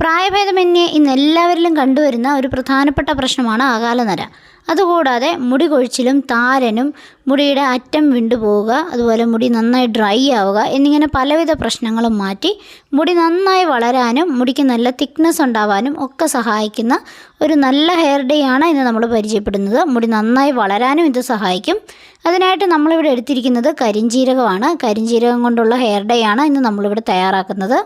പ്രായഭേദമന്യേ ഇന്ന് എല്ലാവരിലും കണ്ടുവരുന്ന ഒരു പ്രധാനപ്പെട്ട പ്രശ്നമാണ് അകാലനര. അതുകൂടാതെ മുടി കൊഴിച്ചിലും താരനും മുടിയുടെ അറ്റം വിണ്ടുപോവുക അതുപോലെ മുടി നന്നായി ഡ്രൈ ആവുക എന്നിങ്ങനെ പലവിധ പ്രശ്നങ്ങളും മാറ്റി മുടി നന്നായി വളരാനും മുടിക്ക് നല്ല തിക്നെസ് ഉണ്ടാവാനും ഒക്കെ സഹായിക്കുന്ന ഒരു നല്ല ഹെയർ ഡേ ആണ് ഇന്ന് നമ്മൾ പരിചയപ്പെടുന്നത്. മുടി നന്നായി വളരാനും ഇത് സഹായിക്കും. അതിനായിട്ട് നമ്മളിവിടെ എടുത്തിരിക്കുന്നത് കരിഞ്ജീരകമാണ് കരിഞ്ജീരകം കൊണ്ടുള്ള ഹെയർ ഡേ ആണ് ഇന്ന് നമ്മളിവിടെ തയ്യാറാക്കുന്നത്.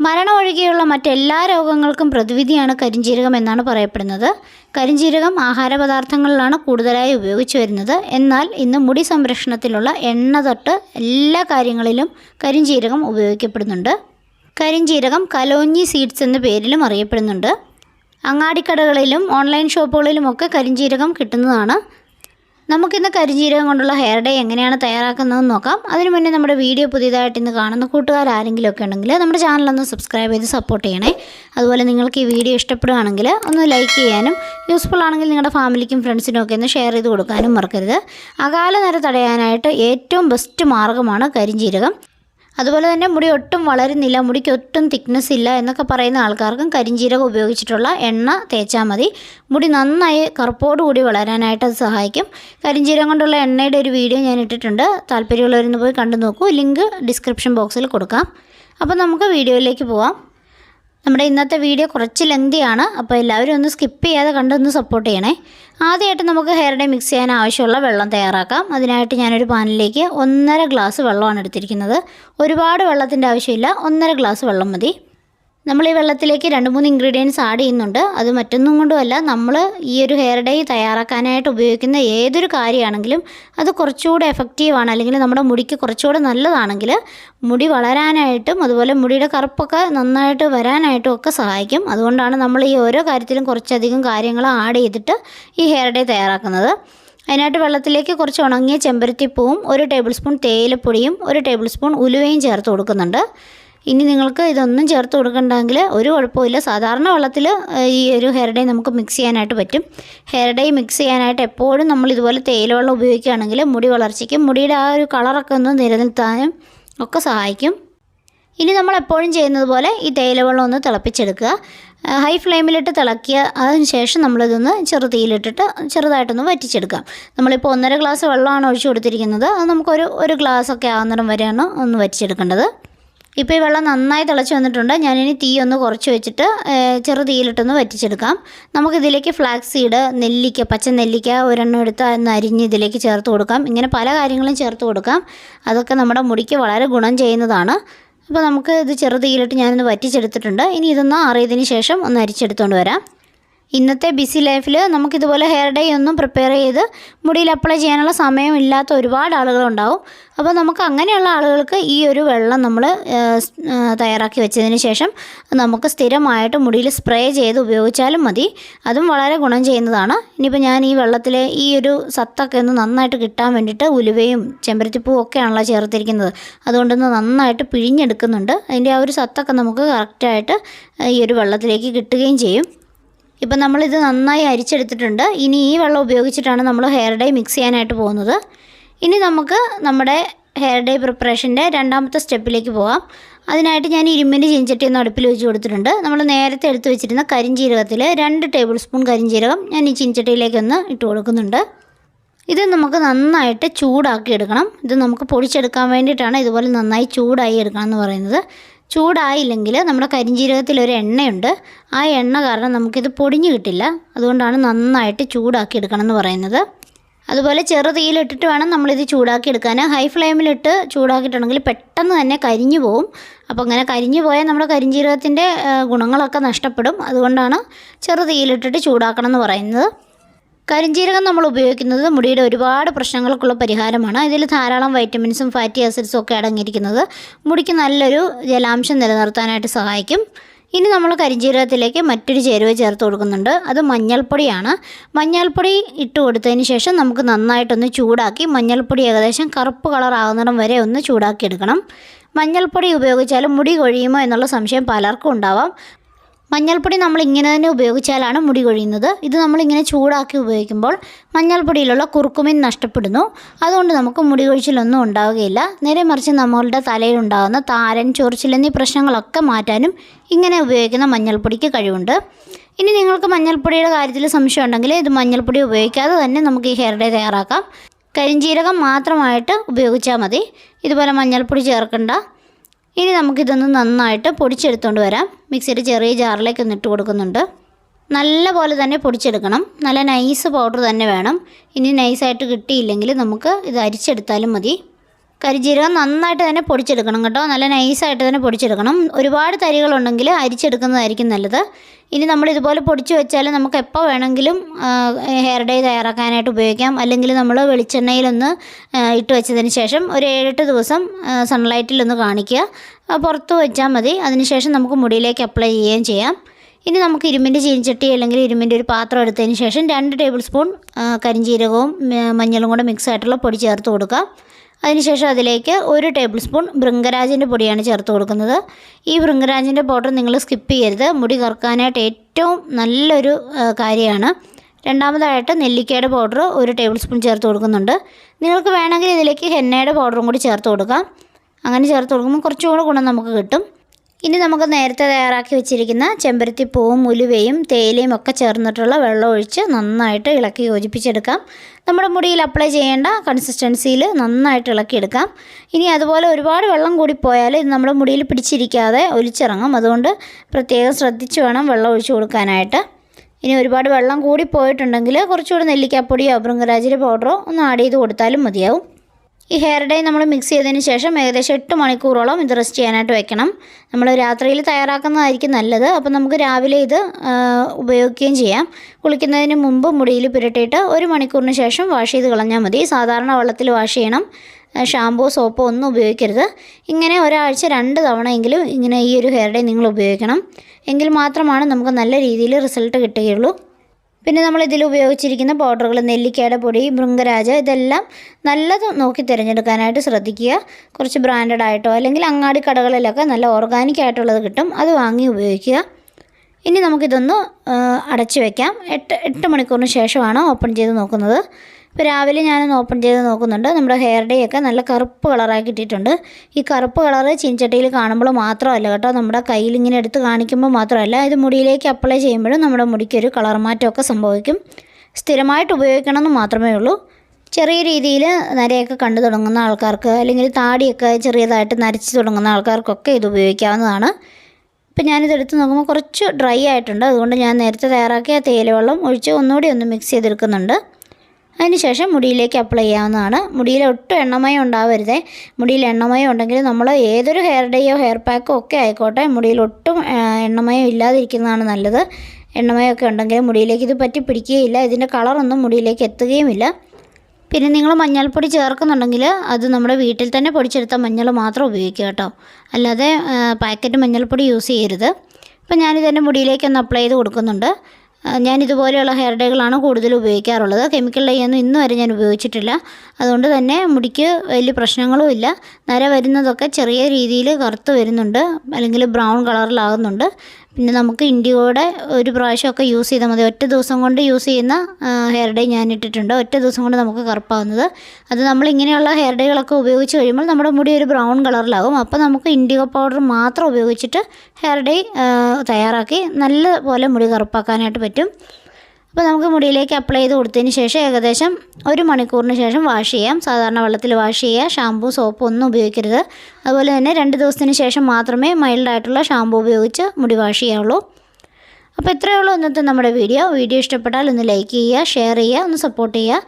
മരണം ഒഴികെയുള്ള മറ്റെല്ലാ രോഗങ്ങൾക്കും പ്രതിവിധിയാണ് കരിഞ്ജീരകം എന്നാണ് പറയപ്പെടുന്നത്. കരിഞ്ജീരകം ആഹാരപദാർത്ഥങ്ങളിലാണ് കൂടുതലായി ഉപയോഗിച്ചു വരുന്നത്. എന്നാൽ ഇന്ന് മുടി സംരക്ഷണത്തിലുള്ള എണ്ണ തൊട്ട് എല്ലാ കാര്യങ്ങളിലും കരിഞ്ജീരകം ഉപയോഗിക്കപ്പെടുന്നുണ്ട്. കരിഞ്ജീരകം കലോഞ്ഞി സീഡ്സ് എന്ന പേരിലും അറിയപ്പെടുന്നുണ്ട്. അങ്ങാടിക്കടകളിലും ഓൺലൈൻ ഷോപ്പുകളിലുമൊക്കെ കരിഞ്ജീരകം കിട്ടുന്നതാണ്. നമുക്കിന്ന് കരിജീരകം കൊണ്ടുള്ള ഹെയർ ഡേ എങ്ങനെയാണ് തയ്യാറാക്കുന്നതെന്ന് നോക്കാം. അതിനു മുന്നേ നമ്മുടെ വീഡിയോ പുതിയതായിട്ട് ഇന്ന് കാണുന്ന കൂട്ടുകാർ ആരെങ്കിലും ഒക്കെ ഉണ്ടെങ്കിൽ നമ്മുടെ ചാനലൊന്ന് സബ്സ്ക്രൈബ് ചെയ്ത് സപ്പോർട്ട് ചെയ്യണേ. അതുപോലെ നിങ്ങൾക്ക് ഈ വീഡിയോ ഇഷ്ടപ്പെടുകയാണെങ്കിൽ ഒന്ന് ലൈക്ക് ചെയ്യാനും യൂസ്ഫുൾ ആണെങ്കിൽ നിങ്ങളുടെ ഫാമിലിക്കും ഫ്രണ്ട്സിനും ഒക്കെ ഒന്ന് ഷെയർ ചെയ്ത് കൊടുക്കാനും മറക്കരുത്. അകാല നിര തടയാനായിട്ട് ഏറ്റവും ബെസ്റ്റ് മാർഗമാണ് കരിഞ്ജീരകം അതുപോലെ തന്നെ മുടി ഒട്ടും വളരുന്നില്ല മുടിക്ക് ഒട്ടും തിക്നെസ് ഇല്ല എന്നൊക്കെ പറയുന്ന ആൾക്കാർക്കും കരിഞ്ജീരകം ഉപയോഗിച്ചിട്ടുള്ള എണ്ണ തേച്ചാൽ മതി. മുടി നന്നായി കറുപ്പോടുകൂടി വളരാനായിട്ട് അത് സഹായിക്കും. കരിഞ്ജീരകം കൊണ്ടുള്ള എണ്ണയുടെ ഒരു വീഡിയോ ഞാൻ ഇട്ടിട്ടുണ്ട്. താല്പര്യമുള്ളവരൊന്ന് പോയി കണ്ടു നോക്കൂ ലിങ്ക് ഡിസ്ക്രിപ്ഷൻ ബോക്സിൽ കൊടുക്കാം. അപ്പോൾ നമുക്ക് വീഡിയോയിലേക്ക് പോവാം. നമ്മുടെ ഇന്നത്തെ വീഡിയോ കുറച്ച് ലെങ്തിയാണ് അപ്പോൾ എല്ലാവരും ഒന്ന് സ്കിപ്പ് ചെയ്യാതെ കണ്ടൊന്ന് സപ്പോർട്ട് ചെയ്യണേ. ആദ്യമായിട്ട് നമുക്ക് ഹെയർ ഡേ മിക്സ് ചെയ്യാൻ ആവശ്യമുള്ള വെള്ളം തയ്യാറാക്കാം. അതിനായിട്ട് ഞാനൊരു പാനിലേക്ക് ഒന്നര ഗ്ലാസ് വെള്ളമാണ് എടുത്തിരിക്കുന്നത്. ഒരുപാട് വെള്ളത്തിന്റെ ആവശ്യമില്ല. ഒന്നര ഗ്ലാസ് വെള്ളം മതി. നമ്മൾ ഈ വെള്ളത്തിലേക്ക് രണ്ട് മൂന്ന് ഇൻഗ്രീഡിയൻസ് ആഡ് ചെയ്യുന്നുണ്ട്. അത് മറ്റൊന്നും കൊണ്ടുമല്ല നമ്മൾ ഈ ഒരു ഹെയർ ഡൈ തയ്യാറാക്കാനായിട്ട് ഉപയോഗിക്കുന്ന ഏതൊരു കാര്യമാണെങ്കിലും അത് കുറച്ചുകൂടെ എഫക്റ്റീവാണ് അല്ലെങ്കിൽ നമ്മുടെ മുടിക്ക് കുറച്ചുകൂടെ നല്ലതാണെങ്കിൽ മുടി വളരാനായിട്ടും അതുപോലെ മുടിയുടെ കറുപ്പൊക്കെ നന്നായിട്ട് വരാനായിട്ടും ഒക്കെ സഹായിക്കും. അതുകൊണ്ടാണ് നമ്മൾ ഈ ഓരോ കാര്യത്തിലും കുറച്ചധികം കാര്യങ്ങൾ ആഡ് ചെയ്തിട്ട് ഈ ഹെയർ ഡൈ തയ്യാറാക്കുന്നത്. അതിനായിട്ട് വെള്ളത്തിലേക്ക് കുറച്ച് ഉണങ്ങിയ ചെമ്പരത്തിപ്പൂവും ഒരു ടേബിൾ സ്പൂൺ തേയിലപ്പൊടിയും ഒരു ടേബിൾ സ്പൂൺ ഉലുവയും ചേർത്ത് കൊടുക്കുന്നുണ്ട്. ഇനി നിങ്ങൾക്ക് ഇതൊന്നും ചേർത്ത് കൊടുക്കണ്ടെങ്കിൽ ഒരു കുഴപ്പമില്ല സാധാരണ വെള്ളത്തിൽ ഈ ഒരു ഹെയർ ഡേ നമുക്ക് മിക്സ് ചെയ്യാനായിട്ട് പറ്റും. ഹെയർ ഡേ മിക്സ് ചെയ്യാനായിട്ട് എപ്പോഴും നമ്മൾ ഇതുപോലെ തേയിലവെള്ളം ഉപയോഗിക്കുകയാണെങ്കിൽ മുടി വളർച്ചയ്ക്കും മുടിയുടെ ആ ഒരു കളറൊക്കെ ഒന്ന് നിലനിർത്താനും ഒക്കെ സഹായിക്കും. ഇനി നമ്മൾ എപ്പോഴും ചെയ്യുന്നത് പോലെ ഈ തേയിലവെള്ളം ഒന്ന് തിളപ്പിച്ചെടുക്കുക. ഹൈ ഫ്ലെയിമിലിട്ട് തിളക്കിയ അതിന് ശേഷം നമ്മളിതൊന്ന് ചെറുതീയിലിട്ടിട്ട് ചെറുതായിട്ടൊന്ന് വറ്റിച്ചെടുക്കാം. നമ്മളിപ്പോൾ ഒന്നര ഗ്ലാസ് വെള്ളമാണ് ഒഴിച്ചു കൊടുത്തിരിക്കുന്നത്. അത് നമുക്കൊരു ഒരു ഗ്ലാസ് ഒക്കെ ആവുന്നിടം വരെയാണ് ഒന്ന് വറ്റിച്ചെടുക്കേണ്ടത്. ഇപ്പോൾ ഈ വെള്ളം നന്നായി തിളച്ച് വന്നിട്ടുണ്ട്. ഞാനിനി തീ ഒന്ന് കുറച്ച് വെച്ചിട്ട് ചെറു തീയിലിട്ടൊന്ന് വറ്റിച്ചെടുക്കാം. നമുക്കിതിലേക്ക് ഫ്ലാക്സ് സീഡ് നെല്ലിക്ക പച്ച നെല്ലിക്ക ഒരെണ്ണം എടുത്ത് ഒന്ന് അരിഞ്ഞ് ഇതിലേക്ക് ചേർത്ത് കൊടുക്കാം. ഇങ്ങനെ പല കാര്യങ്ങളും ചേർത്ത് കൊടുക്കാം. അതൊക്കെ നമ്മുടെ മുടിക്ക് വളരെ ഗുണം ചെയ്യുന്നതാണ്. അപ്പോൾ നമുക്ക് ഇത് ചെറു തീയിലിട്ട് ഞാനൊന്ന് വറ്റിച്ചെടുത്തിട്ടുണ്ട്. ഇനി ഇതൊന്ന് അറിയതിന് ശേഷം ഒന്ന് അരിച്ചെടുത്തുകൊണ്ട് വരാം. ഇന്നത്തെ ബിസി ലൈഫിൽ നമുക്കിതുപോലെ ഹെയർ ഡേ ഒന്നും പ്രിപ്പയർ ചെയ്ത് മുടിയിൽ അപ്ലൈ ചെയ്യാനുള്ള സമയമില്ലാത്ത ഒരുപാട് ആളുകളുണ്ടാവും. അപ്പോൾ നമുക്ക് അങ്ങനെയുള്ള ആളുകൾക്ക് ഈ ഒരു വെള്ളം നമ്മൾ തയ്യാറാക്കി വെച്ചതിന് ശേഷം നമുക്ക് സ്ഥിരമായിട്ട് മുടിയിൽ സ്പ്രേ ചെയ്ത് ഉപയോഗിച്ചാലും മതി. അതും വളരെ ഗുണം ചെയ്യുന്നതാണ്. ഇനിയിപ്പോൾ ഞാൻ ഈ വെള്ളത്തിലെ ഈ ഒരു സത്തൊക്കെ ഒന്ന് നന്നായിട്ട് കിട്ടാൻ വേണ്ടിയിട്ട് ഉലുവയും ചെമ്പരത്തിപ്പൂവും ഒക്കെയാണല്ലോ ചേർത്തിരിക്കുന്നത്. അതുകൊണ്ടൊന്ന് നന്നായിട്ട് പിഴിഞ്ഞെടുക്കുന്നുണ്ട്. അതിന്റെ ആ ഒരു സത്തൊക്കെ നമുക്ക് കറക്റ്റായിട്ട് ഈ ഒരു വെള്ളത്തിലേക്ക് കിട്ടുകയും ചെയ്യും. ഇപ്പം നമ്മളിത് നന്നായി അരിച്ചെടുത്തിട്ടുണ്ട്. ഇനി ഈ വെള്ളം ഉപയോഗിച്ചിട്ടാണ് നമ്മൾ ഹെയർ ഡൈ മിക്സ് ചെയ്യാനായിട്ട് പോകുന്നത്. ഇനി നമുക്ക് നമ്മുടെ ഹെയർ ഡൈ പ്രിപ്പറേഷന്റെ രണ്ടാമത്തെ സ്റ്റെപ്പിലേക്ക് പോകാം അതിനായിട്ട് ഞാൻ ഇരുമ്പിന്റെ ഒന്ന് അടുപ്പിൽ വെച്ച് കൊടുത്തിട്ടുണ്ട്. നമ്മൾ നേരത്തെ എടുത്തു വെച്ചിരുന്ന കരിഞ്ചീരകത്തിൽ രണ്ട് ടേബിൾ സ്പൂൺ കരിഞ്ചീരകം ഞാൻ ഈ ചീഞ്ചട്ടിയിലേക്കൊന്ന് ഇട്ട് കൊടുക്കുന്നുണ്ട്. ഇത് നമുക്ക് നന്നായിട്ട് ചൂടാക്കി എടുക്കണം. ഇത് നമുക്ക് പൊടിച്ചെടുക്കാൻ വേണ്ടിയിട്ടാണ് ഇതുപോലെ നന്നായി ചൂടായി എടുക്കണം എന്ന് പറയുന്നത്. ചൂടായില്ലെങ്കിൽ നമ്മുടെ കരിഞ്ജീരകത്തിൽ ഒരു എണ്ണയുണ്ട്. ആ എണ്ണ കാരണം നമുക്കിത് പൊടിഞ്ഞു കിട്ടില്ല. അതുകൊണ്ടാണ് നന്നായിട്ട് ചൂടാക്കി എടുക്കണം എന്ന് പറയുന്നത്. അതുപോലെ ചെറു തീയിലിട്ടിട്ട് വേണം നമ്മളിത് ചൂടാക്കി എടുക്കാൻ. ഹൈ ഫ്ലെയിമിലിട്ട് ചൂടാക്കിയിട്ടുണ്ടെങ്കിൽ പെട്ടെന്ന് തന്നെ കരിഞ്ഞു പോവും. അപ്പോൾ അങ്ങനെ കരിഞ്ഞു പോയാൽ നമ്മുടെ കരിഞ്ജീരകത്തിന്റെ ഗുണങ്ങളൊക്കെ നഷ്ടപ്പെടും. അതുകൊണ്ടാണ് ചെറു തീയിലിട്ടിട്ട് ചൂടാക്കണം എന്ന് പറയുന്നത്. കരിഞ്ജീരകം നമ്മൾ ഉപയോഗിക്കുന്നത് മുടിയുടെ ഒരുപാട് പ്രശ്നങ്ങൾക്കുള്ള പരിഹാരമാണ്. ഇതിൽ ധാരാളം വൈറ്റമിൻസും ഫാറ്റി ആസിഡ്സും ഒക്കെ അടങ്ങിയിരിക്കുന്നത് മുടിക്ക് നല്ലൊരു ജലാംശം നിലനിർത്താനായിട്ട് സഹായിക്കും. ഇനി നമ്മൾ കരിഞ്ചീരകത്തിലേക്ക് മറ്റൊരു ചേരുവ ചേർത്ത് കൊടുക്കുന്നുണ്ട്. അത് മഞ്ഞൾപ്പൊടിയാണ്. മഞ്ഞൾപ്പൊടി ഇട്ട് കൊടുത്തതിന് ശേഷം നമുക്ക് നന്നായിട്ടൊന്ന് ചൂടാക്കി മഞ്ഞൾപ്പൊടി ഏകദേശം കറുപ്പ് കളർ ആകുന്നിടം വരെ ഒന്ന് ചൂടാക്കി എടുക്കണം മഞ്ഞൾപ്പൊടി ഉപയോഗിച്ചാൽ മുടി കൊഴിയുമോ എന്നുള്ള സംശയം പലർക്കും ഉണ്ടാവാം. മഞ്ഞൾപ്പൊടി നമ്മൾ ഇങ്ങനെ തന്നെ ഉപയോഗിച്ചാലാണ് മുടി കൊഴിയുന്നത്. ഇത് നമ്മളിങ്ങനെ ചൂടാക്കി ഉപയോഗിക്കുമ്പോൾ മഞ്ഞൾപ്പൊടിയിലുള്ള കുറുക്കുമിൻ നഷ്ടപ്പെടുന്നു. അതുകൊണ്ട് നമുക്ക് മുടി കൊഴിച്ചിലൊന്നും ഉണ്ടാവുകയില്ല. നേരെ മറിച്ച് നമ്മളുടെ തലയിലുണ്ടാകുന്ന താരൻ ചൊറിച്ചിൽ എന്നീ പ്രശ്നങ്ങളൊക്കെ മാറ്റാനും ഇങ്ങനെ ഉപയോഗിക്കുന്ന മഞ്ഞൾപ്പൊടിക്ക് കഴിവുണ്ട്. ഇനി നിങ്ങൾക്ക് മഞ്ഞൾപ്പൊടിയുടെ കാര്യത്തിൽ സംശയം ഉണ്ടെങ്കിൽ ഇത് മഞ്ഞൾപ്പൊടി ഉപയോഗിക്കാതെ തന്നെ നമുക്ക് ഈ ഹെയർ ഡേ തയ്യാറാക്കാം. കരിഞ്ജീരകം മാത്രമായിട്ട് ഉപയോഗിച്ചാൽ മതി. ഇതുപോലെ മഞ്ഞൾപ്പൊടി ചേർക്കണ്ട. ഇനി നമുക്കിതൊന്ന് നന്നായിട്ട് പൊടിച്ചെടുത്തുകൊണ്ട് വരാം. മിക്സിയുടെ ചെറിയ ജാറിലേക്ക് ഒന്ന് ഇട്ട് കൊടുക്കുന്നുണ്ട്. നല്ല പോലെ തന്നെ പൊടിച്ചെടുക്കണം. നല്ല നൈസ് പൗഡർ തന്നെ വേണം. ഇനി നൈസായിട്ട് കിട്ടിയില്ലെങ്കിൽ നമുക്ക് ഇത് അരിച്ചെടുത്താലും മതി. കരിജീരകം നന്നായിട്ട് തന്നെ പൊടിച്ചെടുക്കണം കേട്ടോ. നല്ല നൈസായിട്ട് തന്നെ പൊടിച്ചെടുക്കണം. ഒരുപാട് തരികളുണ്ടെങ്കിൽ അരിച്ചെടുക്കുന്നതായിരിക്കും നല്ലത്. ഇനി നമ്മൾ ഇതുപോലെ പൊടിച്ച് വെച്ചാൽ നമുക്ക് എപ്പോൾ വേണമെങ്കിലും ഹെയർ ഡേ തയ്യാറാക്കാനായിട്ട് ഉപയോഗിക്കാം. അല്ലെങ്കിൽ നമ്മൾ വെളിച്ചെണ്ണയിലൊന്ന് ഇട്ട് വെച്ചതിന് ശേഷം ഒരു ഏഴെട്ട് ദിവസം സൺലൈറ്റിലൊന്ന് കാണിക്കുക. പുറത്ത് വെച്ചാൽ മതി. അതിനുശേഷം നമുക്ക് മുടിയിലേക്ക് അപ്ലൈ ചെയ്യുകയും ചെയ്യാം. ഇനി നമുക്ക് ഇരുമ്പിന്റെ ചീനിച്ചട്ടി അല്ലെങ്കിൽ ഇരുമ്പിന്റെ ഒരു പാത്രം എടുത്തതിന് ശേഷം രണ്ട് ടേബിൾ സ്പൂൺ കരിഞ്ചീരകവും മഞ്ഞളും കൂടെ മിക്സ് ആയിട്ടുള്ള പൊടി ചേർത്ത് കൊടുക്കാം അതിനുശേഷം അതിലേക്ക് ഒരു ടേബിൾ സ്പൂൺ ഭൃംഗരാജിന്റെ പൊടിയാണ് ചേർത്ത് കൊടുക്കുന്നത്. ഈ ഭൃംഗരാജിന്റെ പൗഡർ നിങ്ങൾ സ്കിപ്പ് ചെയ്യരുത്. മുടി കറുക്കാനായിട്ട് ഏറ്റവും നല്ലൊരു കാര്യമാണ്. രണ്ടാമതായിട്ട് നെല്ലിക്കയുടെ പൗഡർ ഒരു ടേബിൾ സ്പൂൺ ചേർത്ത് കൊടുക്കുന്നുണ്ട്. നിങ്ങൾക്ക് വേണമെങ്കിൽ ഇതിലേക്ക് ഹെന്നയുടെ പൗഡറും കൂടി ചേർത്ത് കൊടുക്കാം. അങ്ങനെ ചേർത്ത് കൊടുക്കുമ്പോൾ കുറച്ചുകൂടെ ഗുണം നമുക്ക് കിട്ടും. ഇനി നമുക്ക് നേരത്തെ തയ്യാറാക്കി വെച്ചിരിക്കുന്ന ചെമ്പരത്തിപ്പൂവും ഉലുവയും തേയിലയും ഒക്കെ ചേർന്നിട്ടുള്ള വെള്ളം ഒഴിച്ച് നന്നായിട്ട് ഇളക്കി യോജിപ്പിച്ചെടുക്കാം. നമ്മുടെ മുടിയിൽ അപ്ലൈ ചെയ്യേണ്ട കൺസിസ്റ്റൻസിയിൽ നന്നായിട്ട് ഇളക്കിയെടുക്കാം. ഇനി അതുപോലെ ഒരുപാട് വെള്ളം കൂടി പോയാൽ ഇത് നമ്മുടെ മുടിയിൽ പിടിച്ചിരിക്കാതെ ഒലിച്ചിറങ്ങും. അതുകൊണ്ട് പ്രത്യേകം ശ്രദ്ധിച്ച് വേണം വെള്ളം ഒഴിച്ചു കൊടുക്കാനായിട്ട്. ഇനി ഒരുപാട് വെള്ളം കൂടി പോയിട്ടുണ്ടെങ്കിൽ കുറച്ചുകൂടി നെല്ലിക്കാപ്പൊടിയോ ഭൃംഗരാജിന്റെ പൗഡറോ ഒന്ന് ആഡ് ചെയ്ത് കൊടുത്താലും മതിയാവും. ഈ ഹെയർ ഡൈ നമ്മൾ മിക്സ് ചെയ്തതിന് ശേഷം ഏകദേശം എട്ട് മണിക്കൂറോളം ഇത് റെസ്റ്റ് ചെയ്യാനായിട്ട് വെക്കണം. നമ്മൾ രാത്രിയിൽ തയ്യാറാക്കുന്നതായിരിക്കും നല്ലത്. അപ്പോൾ നമുക്ക് രാവിലെ ഇത് ഉപയോഗിക്കുകയും ചെയ്യാം. കുളിക്കുന്നതിന് മുമ്പ് മുടിയിൽ പുരട്ടിയിട്ട് ഒരു മണിക്കൂറിന് ശേഷം വാഷ് ചെയ്ത് കളഞ്ഞാൽ മതി. സാധാരണ വെള്ളത്തിൽ വാഷ് ചെയ്യണം. ഷാമ്പോ സോപ്പോ ഒന്നും ഉപയോഗിക്കരുത്. ഇങ്ങനെ ഒരാഴ്ച രണ്ട് തവണയെങ്കിലും ഇങ്ങനെ ഈ ഒരു ഹെയർ ഡൈ നിങ്ങൾ ഉപയോഗിക്കണം. എങ്കിൽ മാത്രമാണ് നമുക്ക് നല്ല രീതിയിൽ റിസൾട്ട് കിട്ടുകയുള്ളൂ. പിന്നെ നമ്മൾ ഇതിൽ ഉപയോഗിച്ചിരിക്കുന്ന പൗഡറുകൾ നെല്ലിക്കയുടെ പൊടി ഭൃംഗരാജ ഇതെല്ലാം നല്ലത് നോക്കി തിരഞ്ഞെടുക്കാനായിട്ട് ശ്രദ്ധിക്കുക. കുറച്ച് ബ്രാൻഡഡ് ആയിട്ടോ അല്ലെങ്കിൽ അങ്ങാടി കടകളിലൊക്കെ നല്ല ഓർഗാനിക് ആയിട്ടുള്ളത് കിട്ടും അത് വാങ്ങി ഉപയോഗിക്കുക. ഇനി നമുക്കിതൊന്ന് അടച്ചു വയ്ക്കാം എട്ട് എട്ട് മണിക്കൂറിന് ശേഷമാണ് ഓപ്പൺ ചെയ്ത് നോക്കുന്നത്. ഇപ്പോൾ രാവിലെ ഞാനൊന്ന് ഓപ്പൺ ചെയ്ത് നോക്കുന്നുണ്ട്. നമ്മുടെ ഹെയർ ഡേ ഒക്കെ നല്ല കറുപ്പ് കളറായി കിട്ടിയിട്ടുണ്ട്. ഈ കറുപ്പ് കളറ് ചീൻചട്ടിയിൽ കാണുമ്പോൾ മാത്രമല്ല കേട്ടോ നമ്മുടെ കയ്യിൽ ഇങ്ങനെ എടുത്ത് കാണിക്കുമ്പോൾ മാത്രമല്ല ഇത് മുടിയിലേക്ക് അപ്ലൈ ചെയ്യുമ്പോഴും നമ്മുടെ മുടിക്കൊരു കളർ മാറ്റമൊക്കെ സംഭവിക്കും. സ്ഥിരമായിട്ട് ഉപയോഗിക്കണം എന്ന് മാത്രമേ ഉള്ളൂ. ചെറിയ രീതിയിൽ നരയൊക്കെ കണ്ടു തുടങ്ങുന്ന ആൾക്കാർക്ക് അല്ലെങ്കിൽ താടിയൊക്കെ ചെറിയതായിട്ട് നരച്ച് തുടങ്ങുന്ന ആൾക്കാർക്കൊക്കെ ഇത് ഉപയോഗിക്കാവുന്നതാണ്. ഇപ്പം ഞാനിത് എടുത്ത് നോക്കുമ്പോൾ കുറച്ച് ഡ്രൈ ആയിട്ടുണ്ട്. അതുകൊണ്ട് ഞാൻ നേരത്തെ തയ്യാറാക്കിയ തേയില വെള്ളം ഒഴിച്ച് ഒന്നുകൂടി ഒന്ന് മിക്സ് ചെയ്തെടുക്കുന്നുണ്ട്. അതിനുശേഷം മുടിയിലേക്ക് അപ്ലൈ ചെയ്യാവുന്നതാണ്. മുടിയിൽ ഒട്ടും എണ്ണമയം ഉണ്ടാവരുത്. മുടിയിൽ എണ്ണമയം ഉണ്ടെങ്കിൽ നമ്മൾ ഏതൊരു ഹെയർ ഡേയോ ഹെയർ പാക്കോ ഒക്കെ ആയിക്കോട്ടെ മുടിയിൽ ഒട്ടും എണ്ണമയം ഇല്ലാതിരിക്കുന്നതാണ് നല്ലത്. എണ്ണമയമൊക്കെ ഉണ്ടെങ്കിൽ മുടിയിലേക്ക് ഇത് പറ്റി പിടിക്കുകയില്ല. ഇതിന്റെ കളറൊന്നും മുടിയിലേക്ക് എത്തുകയുമില്ല. പിന്നെ നിങ്ങൾ മഞ്ഞൾപ്പൊടി ചേർക്കുന്നുണ്ടെങ്കിൽ അത് നമ്മുടെ വീട്ടിൽ തന്നെ പൊടിച്ചെടുത്ത മഞ്ഞൾ മാത്രം ഉപയോഗിക്കുക കേട്ടോ. അല്ലാതെ പാക്കറ്റ് മഞ്ഞൾപ്പൊടി യൂസ് ചെയ്യരുത്. അപ്പം ഞാനിത് എന്റെ മുടിയിലേക്ക് ഒന്ന് അപ്ലൈ ചെയ്ത് കൊടുക്കുന്നുണ്ട്. ഞാൻ ഇതുപോലെയുള്ള ഹെയർ ഡൈകളാണ് കൂടുതൽ ഉപയോഗിക്കാറുള്ളത്. കെമിക്കൽ ഡൈ ഒന്നും വരെ ഞാൻ ഉപയോഗിച്ചിട്ടില്ല. അതുകൊണ്ട് തന്നെ മുടിക്ക് വലിയ പ്രശ്നങ്ങളും ഇല്ല. നര വരുന്നതൊക്കെ ചെറിയ രീതിയിൽ കറുത്ത് വരുന്നുണ്ട്. അല്ലെങ്കിൽ ബ്രൗൺ കളറിലാകുന്നുണ്ട് പിന്നെ നമുക്ക് ഇൻഡിഗോയുടെ ഒരു പ്രാവശ്യമൊക്കെ യൂസ് ചെയ്താൽ മതി. ഒറ്റ ദിവസം കൊണ്ട് യൂസ് ചെയ്യുന്ന ഹെയർ ഡേ ഞാൻ ഇട്ടിട്ടുണ്ട്. ഒറ്റ ദിവസം കൊണ്ട് നമുക്ക് കറുപ്പാവുന്നത്. അത് നമ്മൾ ഇങ്ങനെയുള്ള ഹെയർ ഡേകളൊക്കെ ഉപയോഗിച്ച് കഴിയുമ്പോൾ നമ്മുടെ മുടി ഒരു ബ്രൗൺ കളറിലാകും അപ്പോൾ നമുക്ക് ഇൻഡിഗോ പൗഡർ മാത്രം ഉപയോഗിച്ചിട്ട് ഹെയർ ഡേ തയ്യാറാക്കി നല്ല പോലെ മുടി കറുപ്പാക്കാനായിട്ട് പറ്റും. അപ്പോൾ നമുക്ക് മുടിയിലേക്ക് അപ്ലൈ ചെയ്ത് കൊടുത്തതിന് ശേഷം ഏകദേശം ഒരു മണിക്കൂറിന് ശേഷം വാഷ് ചെയ്യാം. സാധാരണ വെള്ളത്തിൽ വാഷ് ചെയ്യുക. ഷാമ്പൂ സോപ്പ് ഒന്നും ഉപയോഗിക്കരുത്. അതുപോലെ തന്നെ രണ്ട് ദിവസത്തിന് ശേഷം മാത്രമേ മൈൽഡായിട്ടുള്ള ഷാമ്പൂ ഉപയോഗിച്ച് മുടി വാഷ് ചെയ്യാവുള്ളൂ. അപ്പോൾ ഇത്രയേ ഉള്ളൂ ഇന്നത്തെ നമ്മുടെ വീഡിയോ വീഡിയോ ഇഷ്ടപ്പെട്ടാൽ ഒന്ന് ലൈക്ക് ചെയ്യുക ഷെയർ ചെയ്യുക ഒന്ന് സപ്പോർട്ട് ചെയ്യുക.